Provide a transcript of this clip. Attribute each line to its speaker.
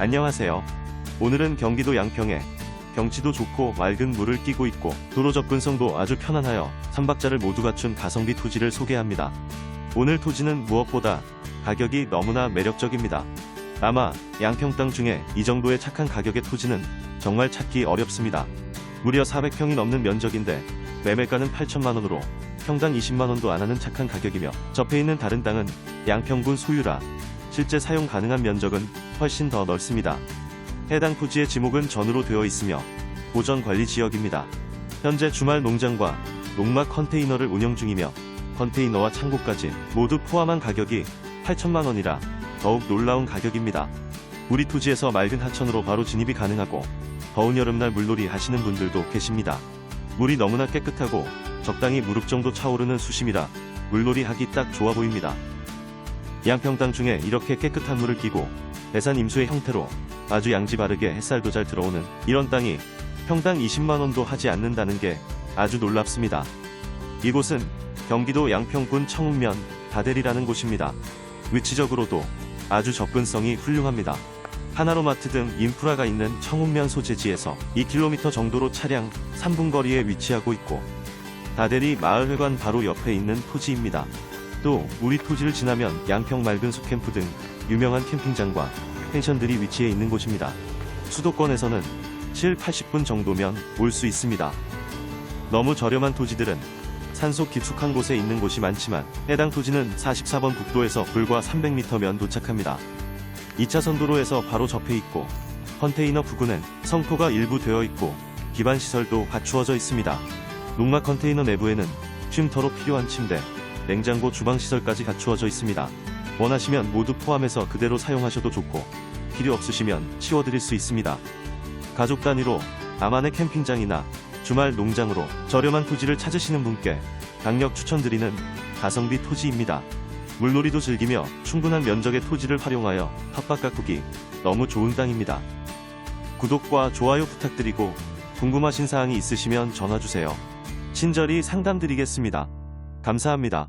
Speaker 1: 안녕하세요. 오늘은 경기도 양평에 경치도 좋고 맑은 물을 끼고 있고 도로 접근성도 아주 편안하여 3박자를 모두 갖춘 가성비 토지를 소개합니다. 오늘 토지는 무엇보다 가격이 너무나 매력적입니다. 아마 양평 땅 중에 이 정도의 착한 가격의 토지는 정말 찾기 어렵습니다. 무려 400평이 넘는 면적인데 매매가는 8천만 원으로 평당 20만 원도 안 하는 착한 가격이며 접해 있는 다른 땅은 양평군 소유라 실제 사용 가능한 면적은 훨씬 더 넓습니다. 해당 토지의 지목은 전으로 되어 있으며 보전 관리 지역입니다. 현재 주말 농장과 농막 컨테이너를 운영 중이며 컨테이너와 창고까지 모두 포함한 가격이 8천만 원이라 더욱 놀라운 가격입니다. 우리 토지에서 맑은 하천으로 바로 진입이 가능하고 더운 여름날 물놀이 하시는 분들도 계십니다. 물이 너무나 깨끗하고 적당히 무릎 정도 차오르는 수심이라 물놀이 하기 딱 좋아 보입니다. 양평 땅 중에 이렇게 깨끗한 물을 끼고 대산 임수의 형태로 아주 양지 바르게 햇살도 잘 들어오는 이런 땅이 평당 20만원도 하지 않는다는 게 아주 놀랍습니다. 이곳은 경기도 양평군 청운면 다대리라는 곳입니다. 위치적으로도 아주 접근성이 훌륭합니다. 하나로마트 등 인프라가 있는 청운면 소재지에서 2km 정도로 차량 3분 거리에 위치하고 있고 다대리 마을회관 바로 옆에 있는 토지입니다. 또 우리 토지를 지나면 양평 맑은 숲 캠프 등 유명한 캠핑장과 펜션들이 위치해 있는 곳입니다. 수도권에서는 7, 80분 정도면 올 수 있습니다. 너무 저렴한 토지들은 산속 깊숙한 곳에 있는 곳이 많지만 해당 토지는 44번 국도에서 불과 300m면 도착합니다. 2차선 도로에서 바로 접해 있고 컨테이너 부근엔 성토가 일부 되어 있고 기반 시설도 갖추어져 있습니다. 농막 컨테이너 내부에는 쉼터로 필요한 침대, 냉장고 주방 시설까지 갖추어져 있습니다. 원하시면 모두 포함해서 그대로 사용하셔도 좋고 필요 없으시면 치워드릴 수 있습니다. 가족 단위로 나만의 캠핑장이나 주말 농장으로 저렴한 토지를 찾으시는 분께 강력 추천드리는 가성비 토지입니다. 물놀이도 즐기며 충분한 면적의 토지를 활용하여 텃밭 가꾸기 너무 좋은 땅입니다. 구독과 좋아요 부탁드리고 궁금하신 사항이 있으시면 전화주세요. 친절히 상담드리겠습니다. 감사합니다.